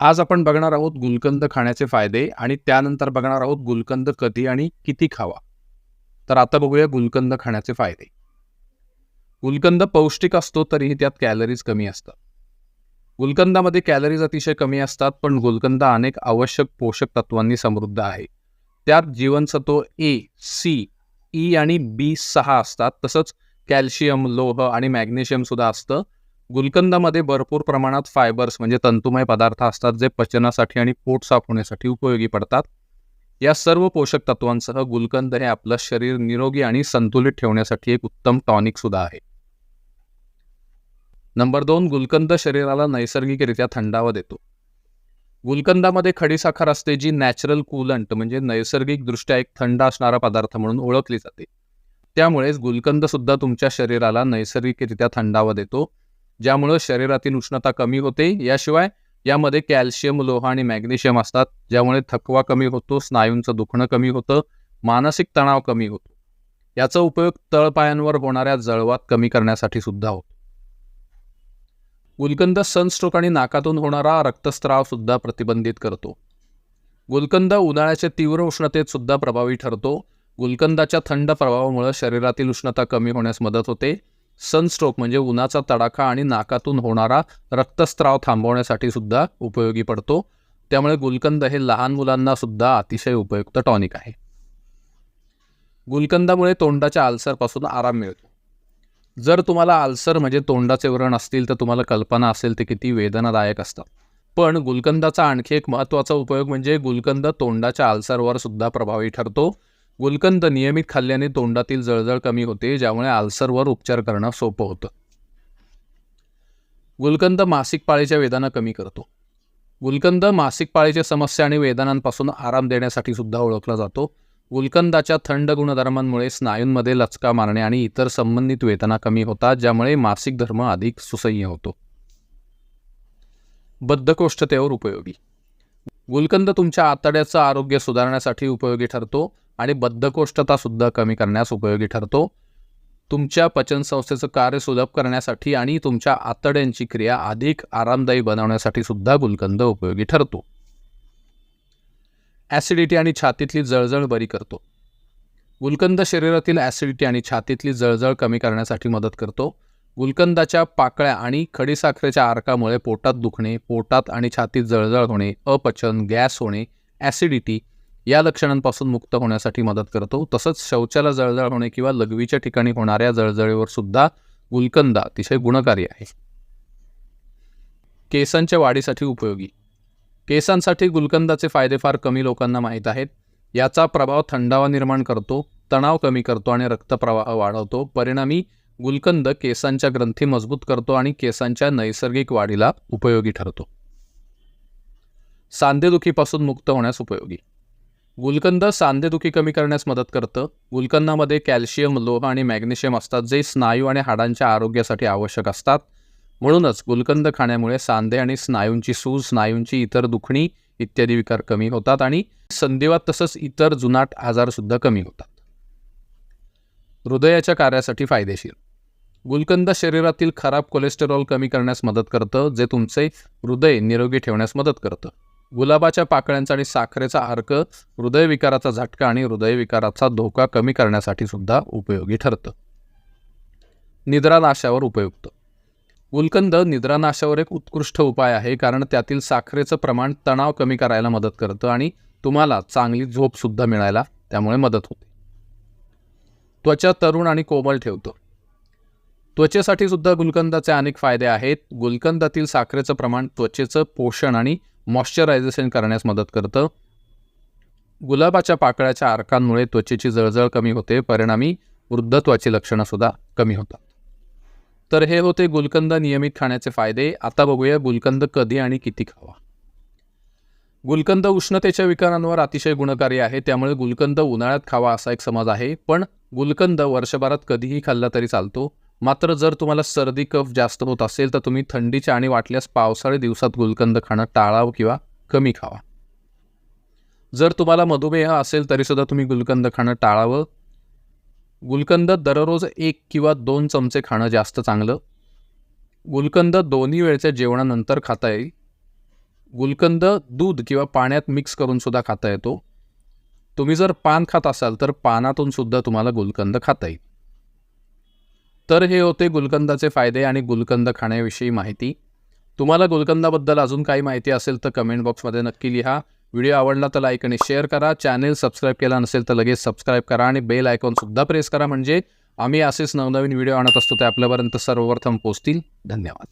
आज आपण बघणार आहोत गुलकंद खाण्याचे फायदे आणि त्यानंतर बघणार आहोत गुलकंद कधी आणि किती खावा. तर आता बघूया गुलकंद खाण्याचे फायदे. गुलकंद पौष्टिक असतो तरीही त्यात कॅलरीज कमी असतात. गुलकंदामध्ये कॅलरीज अतिशय कमी असतात पण गुलकंद अनेक आवश्यक पोषक तत्वांनी समृद्ध आहे. त्यात जीवनसत्व ए सी ई आणि बी सहा असतात तसंच कॅल्शियम लोह आणि मॅग्नेशियम सुद्धा असतं. गुलकंदामध्ये भरपूर प्रमाणात फायबर्स म्हणजे तंतुमय पदार्थ असतात जे पचनासाठी आणि पोट साफ होण्यासाठी उपयोगी पडतात. या सर्व पोषक तत्वांसह गुलकंद हे आपलं शरीर निरोगी आणि संतुलित ठेवण्यासाठी एक उत्तम टॉनिक सुद्धा आहे. नंबर दोन गुलकंद शरीराला नैसर्गिकरित्या थंडावा देतो. गुलकंदामध्ये खडीसाखर असते जी नॅचरल कूलंट म्हणजे नैसर्गिकदृष्ट्या एक थंड असणारा पदार्थ म्हणून ओळखली जाते. त्यामुळेच गुलकंद सुद्धा तुमच्या शरीराला नैसर्गिकरित्या थंडावा देतो. ज्यामुळं शरीरातील उष्णता कमी होते. याशिवाय यामध्ये कॅल्शियम लोह आणि मॅग्नेशियम असतात ज्यामुळे थकवा कमी होतो स्नायूंचं दुखणं कमी होतं मानसिक तणाव कमी होतो. याचा उपयोग तळपायांवर होणाऱ्या जळवात कमी करण्यासाठी सुद्धा होतो. गुलकंद सनस्ट्रोक आणि नाकातून होणारा रक्तस्राव सुद्धा प्रतिबंधित करतो. गुलकंद उन्हाळ्याच्या तीव्र उष्णतेत सुद्धा प्रभावी ठरतो. गुलकंदाच्या थंड प्रभावामुळे शरीरातील उष्णता कमी होण्यास मदत होते. सनस्ट्रोक म्हणजे उन्हाचा तडाखा आणि नाकातून होणारा रक्तस्त्राव थांबवण्यासाठी सुद्धा उपयोगी पडतो. त्यामुळे गुलकंद हे लहान मुलांना सुद्धा अतिशय उपयुक्त टॉनिक आहे. गुलकंदामुळे तोंडाच्या आल्सरपासून आराम मिळतो. जर तुम्हाला आल्सर म्हणजे तोंडाचे व्रण असतील तर तुम्हाला कल्पना असेल ते किती वेदनादायक असतात पण गुलकंदाचा आणखी एक महत्त्वाचा उपयोग म्हणजे गुलकंद तोंडाच्या आल्सरवर सुद्धा प्रभावी ठरतो. गुलकंद नियमित खाल्ल्याने तोंडातील जळजळ कमी होते ज्यामुळे आल्सरवर उपचार करणं सोपं होतं. गुलकंद मासिक पाळीच्या वेदना कमी करतो. गुलकंद मासिक पाळीच्या समस्या आणि वेदनांपासून आराम देण्यासाठी सुद्धा ओळखला जातो. गुलकंदाच्या थंड गुणधर्मांमुळे स्नायूंमध्ये लचका मारणे आणि इतर संबंधित वेदना कमी होतात ज्यामुळे मासिक धर्म अधिक सुसह्य होतो. बद्धकोष्ठतेवर उपयोगी. गुलकंद तुमच्या आतड्याचं आरोग्य सुधारण्यासाठी उपयोगी ठरतो. आणि बद्धकोष्ठता सुद्धा कमी करण्यास उपयोगी ठरतो. तुमच्या पचनसंस्थेचं कार्य सुलभ करण्यासाठी आणि तुमच्या आतड्यांची क्रिया अधिक आरामदायी बनवण्यासाठी सुद्धा गुलकंद उपयोगी ठरतो. ॲसिडिटी आणि छातीतली जळजळ बरी करतो. गुलकंद शरीरातील ॲसिडिटी आणि छातीतली जळजळ कमी करण्यासाठी मदत करतो. गुलकंदाच्या पाकळ्या आणि खडीसाखरेच्या आरकामुळे पोटात दुखणे पोटात आणि छातीत जळजळ होणे अपचन गॅस होणे ॲसिडिटी या लक्षणांपासून मुक्त होण्यासाठी मदत करतो. तसंच शौचाला जळजळ होणे किंवा लघवीच्या ठिकाणी होणाऱ्या जळजळीवर सुद्धा गुलकंद अतिशय गुणकारी आहे. केसांच्या वाढीसाठी उपयोगी. केसांसाठी गुलकंदाचे फायदे फार कमी लोकांना माहीत आहेत. याचा प्रभाव थंडावा निर्माण करतो तणाव कमी करतो आणि रक्तप्रवाह वाढवतो. परिणामी गुलकंद केसांच्या ग्रंथी मजबूत करतो आणि केसांच्या नैसर्गिक वाढीला उपयोगी ठरतो. सांधेदुखीपासून मुक्त होण्यास उपयोगी. गुलकंद सांधेदुखी कमी करण्यास मदत करतं. गुलकंदामध्ये कॅल्शियम लोह आणि मॅग्नेशियम असतात जे स्नायू आणि हाडांच्या आरोग्यासाठी आवश्यक असतात. म्हणूनच गुलकंद खाण्यामुळे सांधे आणि स्नायूंची सूज स्नायूंची इतर दुखणी इत्यादी विकार कमी होतात आणि संधिवात तसंच इतर जुनाट आजारसुद्धा कमी होतात. हृदयाच्या कार्यासाठी फायदेशीर. गुलकंद शरीरातील खराब कोलेस्टेरॉल कमी करण्यास मदत करतं जे तुमचे हृदय निरोगी ठेवण्यास मदत करतं. गुलाबाच्या पाकळ्यांचा आणि साखरेचा अर्क हृदयविकाराचा झटका आणि हृदयविकाराचा धोका कमी करण्यासाठी सुद्धा उपयोगी ठरतं. निद्रानाशावर उपयुक्त. गुलकंद निद्रानाशावर एक उत्कृष्ट उपाय आहे कारण त्यातील साखरेचं प्रमाण तणाव कमी करायला मदत करतं आणि तुम्हाला चांगली झोपसुद्धा मिळायला त्यामुळे मदत होते. त्वचा तरुण आणि कोमल ठेवतं. त्वचेसाठी सुद्धा गुलकंदाचे अनेक फायदे आहेत. गुलकंदातील साखरेचं प्रमाण त्वचेचं पोषण आणि मॉइश्चरायझेशन करण्यास मदत करतं. गुलाबाच्या पाकळ्याच्या आरकांमुळे त्वचेची जळजळ कमी होते. परिणामी वृद्धत्वाची लक्षणंसुद्धा कमी होतात. तर हे होते गुलकंद नियमित खाण्याचे फायदे. आता बघूया गुलकंद कधी आणि किती खावा. गुलकंद उष्णतेच्या विकारांवर अतिशय गुणकारी आहे. त्यामुळे गुलकंद उन्हाळ्यात खावा असा एक समज आहे. पण गुलकंद वर्षभरात कधीही खाल्ला तरी चालतो. मात्र जर तुम्हाला सर्दी कफ जास्त होत असेल तर तुम्ही थंडीच्या आणि वाटल्यास पावसाळी दिवसात गुलकंद खाणं टाळावं किंवा कमी खावा. जर तुम्हाला मधुमेह असेल तरीसुद्धा तुम्ही गुलकंद खाणं टाळावं. गुलकंद दररोज एक किंवा दोन चमचे खाणं जास्त चांगलं. गुलकंद दोन्ही वेळच्या जेवणानंतर खाता येईल. गुलकंद दूध किंवा पाण्यात मिक्स करूनसुद्धा खाता येतो. तुम्ही जर पान खात असाल तर पानातूनसुद्धा तुम्हाला गुलकंद खाता येईल. तर हे होते गुलकंदाचे फायदे आणि गुलकंद खाण्याविषयी माहिती. तुम्हाला गुलकंदाबद्दल अजून काही माहिती असेल तर कमेंट बॉक्समध्ये नक्की लिहा. व्हिडिओ आवडला तर लाईक आणि शेअर करा. चॅनेल सबस्क्राईब केला नसेल तर लगेच सबस्क्राईब करा आणि बेल आयकॉनसुद्धा प्रेस करा. म्हणजे आम्ही असेच नवनवीन व्हिडिओ आणत असतो ते आपल्यापर्यंत सर्वप्रथम पोचतील धन्यवाद.